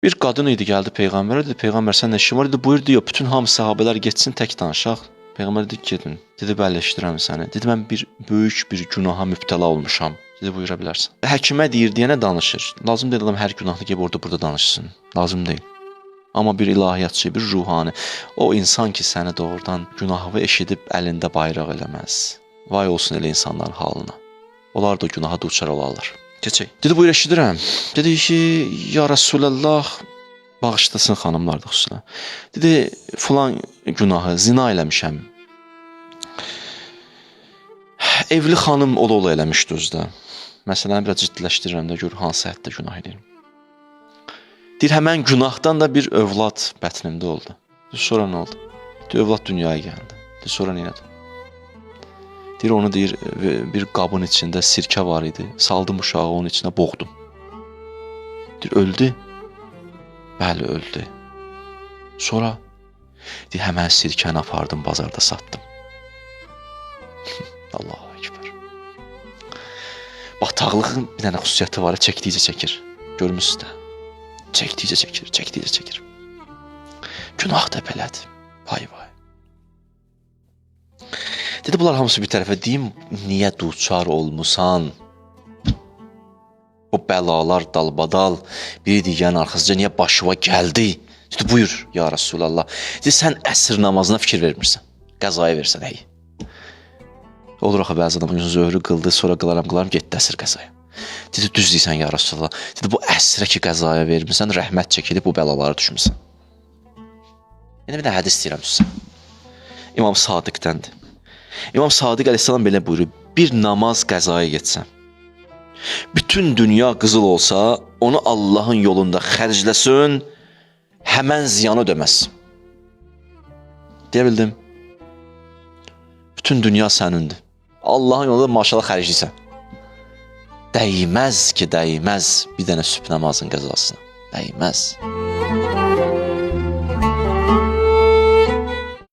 Bir qadın idi gəldi peyğəmbərə dedi peyğəmbər sən nə işin var dedi buyur diyor bütün hamı sahabelər getsin tək danışaq. Peyğəmbər dedi gedin. Dedi bəli eşidirəm səni. Dedi mən bir böyük bir günaha mübtəla olmuşam. Dedi buyura bilərsən. Həkimə deyir deyənə danışır. Lazım deyil adam hər günahını gəlib orada burada danışsın. Lazım deyil. Amma bir ilahiyyatçı, bir ruhani, o insan ki səni doğrudan günahı eşidib əlində bayraq eləməz. Vay olsun elə insanların halına. Onlar da günaha duçar olarlar. Keçək. Dedi buyur eşidirəm. Dedi ki, ya Resulallah bağışlasın xanımlar da xüsusən. Dedi filan günahı zina eləmişəm. Evli xanım ola ola eləmişdi özdə. Məsələni biraz ciddiləşdirirəm də gör hansı həddə günah edirəm. Deyir həmən günahdan da bir övlad bətnimdə oldu. Sonra nə oldu? Deyir, övlad dünyaya gəldi. Deyir, sonra nə etdi? Deyir onu deyir e, bir qabın içində sirkə var idi. Saldım uşağı onun içinə boğdum. Deyir öldü. Bəli öldü. Sonra deyir həmən sirkəni apardım bazarda satdım. Allahu ekber. Bataqlığın bir dənə xüsusiyyəti var, çəkdikcə çəkir. Görmüsüz də. Çəkdikcə çəkir, çəkdikcə çəkir. Günah da belədir. Vay vay. Dedi bunlar hamısı bir tərəfə deyim, niyə duçar olmusan? Bu bəlalar dalbadal biri digərin arxasınca niyə başıma gəldi? Dedi buyur ya Resulallah. Dedi sən əsr namazına fikir vermirsən. Qəzaya versən hey. Olur axı bəzi adam zöhrü qıldı, sonra qılaram, qılaram, getdi əsr qəzaya. Dedi düz deyirsən ya Resulallah. Dedi bu əsrə ki qəzaya vermirsən, rəhmət çəkilib bu bəlalara düşmüsən. Yəni bir də hədis deyirəm sizə. İmam Sadiqdəndir. İmam Sadiq əleyhissalam belə buyurur: Bir namaz qəzaya getsə, bütün dünya qızıl olsa, onu Allahın yolunda xərcləsin, həmən ziyanı ödəməz. Deyə bildim? Bütün dünya sənindir. Allahın yolunda maşallah xərcləyirsən. Dəyməz ki, dəyməz bir dənə sübh namazın qəzasına. Dəyməz.